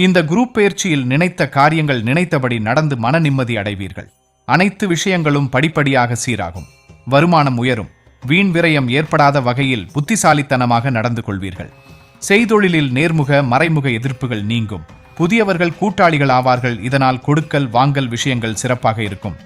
இந்த குரூப் பயிற்சியில் நினைத்த காரியங்கள் நினைத்தபடி நடந்து மன நிம்மதி அடைவீர்கள். அனைத்து விஷயங்களும் படிப்படியாக சீராகும். வருமானம் உயரும். வீண் விரயம் ஏற்படாத வகையில் புத்திசாலித்தனமாக நடந்து கொள்வீர்கள். செய்தொழிலில் நேர்முக மறைமுக எதிர்ப்புகள் நீங்கும். புதியவர்கள் கூட்டாளிகள் ஆவார்கள். இதனால் கொடுக்கல் வாங்கல் விஷயங்கள் சிறப்பாக இருக்கும்.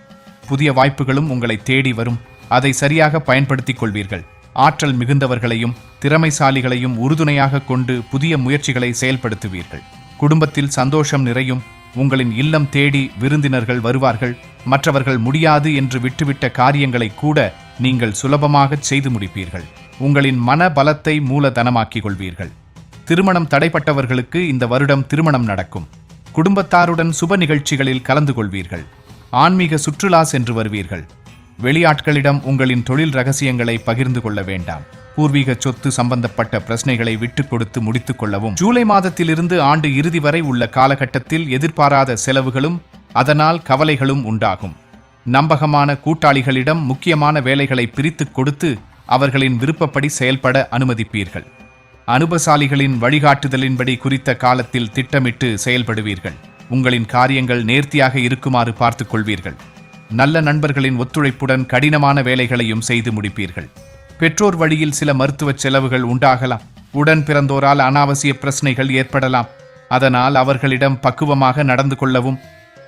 புதிய வாய்ப்புகளும் உங்களை தேடி வரும். அதை சரியாக பயன்படுத்திக் கொள்வீர்கள். ஆற்றல் மிகுந்தவர்களையும் திறமைசாலிகளையும் உறுதுணையாக கொண்டு புதிய முயற்சிகளை செயல்படுத்துவீர்கள். குடும்பத்தில் சந்தோஷம் நிறையும். உங்களின் இல்லம் தேடி விருந்தினர்கள் வருவார்கள். மற்றவர்கள் முடியாது என்று விட்டுவிட்ட காரியங்களை கூட நீங்கள் சுலபமாகச் செய்து முடிப்பீர்கள். உங்களின் மன பலத்தை மூலதனமாக்கிக் கொள்வீர்கள் திருமணம் தடைப்பட்டவர்களுக்கு இந்த வருடம் திருமணம் நடக்கும். குடும்பத்தாருடன் சுப நிகழ்ச்சிகளில் கலந்து கொள்வீர்கள் ஆன்மீக சுற்றுலா சென்று வருவீர்கள். வெளியாட்களிடம் உங்களின் தொழில் ரகசியங்களை பகிர்ந்து கொள்ள வேண்டாம். பூர்வீக சொத்து சம்பந்தப்பட்ட பிரச்சனைகளை விட்டுக் கொடுத்து முடித்துக் கொள்ளவும் ஜூலை மாதத்திலிருந்து ஆண்டு இறுதி வரை உள்ள காலகட்டத்தில் எதிர்பாராத செலவுகளும் அதனால் கவலைகளும் உண்டாகும். நம்பகமான கூட்டாளிகளிடம் முக்கியமான வேலைகளை பிரித்துக் கொடுத்து அவர்களின் விருப்பப்படி செயல்பட அனுமதிப்பீர்கள். அனுபசாலிகளின் வழிகாட்டுதலின்படி குறித்த காலத்தில் திட்டமிட்டு செயல்படுவீர்கள். உங்களின் காரியங்கள் நேர்த்தியாக இருக்குமாறு பார்த்துக் கொள்வீர்கள். நல்ல நண்பர்களின் ஒத்துழைப்புடன் கடினமான வேலைகளையும் செய்து முடிப்பீர்கள். பெற்றோர் வழியில் சில மருத்துவ செலவுகள் உண்டாகலாம். உடன் பிறந்தோரால் அனாவசிய பிரச்சனைகள் ஏற்படலாம். அதனால் அவர்களிடம் பக்குவமாக நடந்து கொள்ளவும்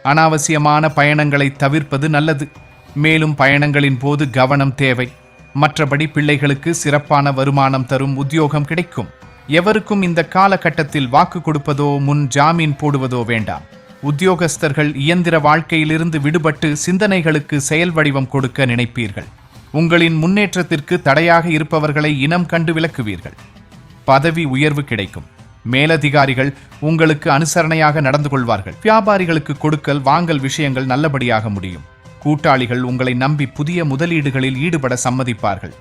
அனாவசியமான பயணங்களை தவிர்ப்பது நல்லது. மேலும் பயணங்களின் போது கவனம் தேவை. மற்றபடி பிள்ளைகளுக்கு சிறப்பான வருமானம் தரும் உத்தியோகம் கிடைக்கும். எவருக்கும் இந்த காலகட்டத்தில் வாக்கு கொடுப்பதோ முன் ஜாமீன் போடுவதோ வேண்டாம். உத்தியோகஸ்தர்கள் இயந்திர வாழ்க்கையிலிருந்து விடுபட்டு சிந்தனைகளுக்கு செயல் வடிவம் கொடுக்க நினைப்பீர்கள். உங்களின் முன்னேற்றத்திற்கு தடையாக இருப்பவர்களை இனம் கண்டு விலக்குவீர்கள் பதவி உயர்வு கிடைக்கும். மேலதிகாரிகள் உங்களுக்கு அனுசரணையாக நடந்து கொள்வார்கள். வியாபாரிகளுக்கு கொடுக்கல் வாங்கல் விஷயங்கள் நல்லபடியாக முடியும். கூட்டாளிகள் உங்களை நம்பி புதிய முதலீடுகளில் ஈடுபட சம்மதிப்பார்கள்.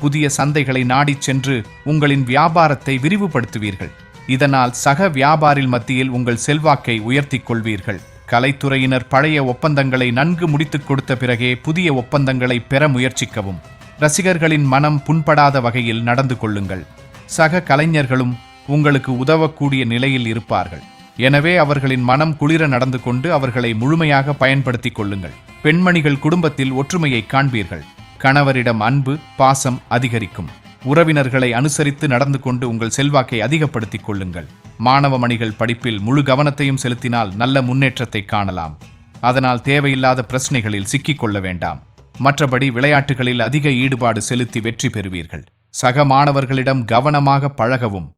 புதிய சந்தைகளை நாடிச் சென்று உங்களின் வியாபாரத்தை விரிவுபடுத்துவீர்கள். இதனால் சக வியாபாரில் மத்தியில் உங்கள் செல்வாக்கை உயர்த்திக் கொள்வீர்கள். கலைத்துறையினர் பழைய ஒப்பந்தங்களை நன்கு முடித்துக் கொடுத்த பிறகே புதிய ஒப்பந்தங்களை பெற முயற்சிக்கவும். ரசிகர்களின் மனம் புண்படாத வகையில் நடந்து கொள்ளுங்கள். சக கலைஞர்களும் உங்களுக்கு உதவக்கூடிய நிலையில் இருப்பார்கள். எனவே அவர்களின் மனம் குளிர நடந்து கொண்டு அவர்களை முழுமையாக பயன்படுத்திக் கொள்ளுங்கள். பெண்மணிகள் குடும்பத்தில் ஒற்றுமையை காண்பீர்கள். கணவரிடம் அன்பு பாசம் அதிகரிக்கும். உறவினர்களை அனுசரித்து நடந்து கொண்டு உங்கள் செல்வாக்கை அதிகப்படுத்திக் கொள்ளுங்கள். மாணவ மணிகள் படிப்பில் முழு கவனத்தையும் செலுத்தினால் நல்ல முன்னேற்றத்தை காணலாம். அதனால் தேவையில்லாத பிரச்சனைகளில் சிக்கிக்கொள்ள வேண்டாம். மற்றபடி விளையாட்டுகளில் அதிக ஈடுபாடு செலுத்தி வெற்றி பெறுவீர்கள். சக மாணவர்களிடம் கவனமாக பழகவும்.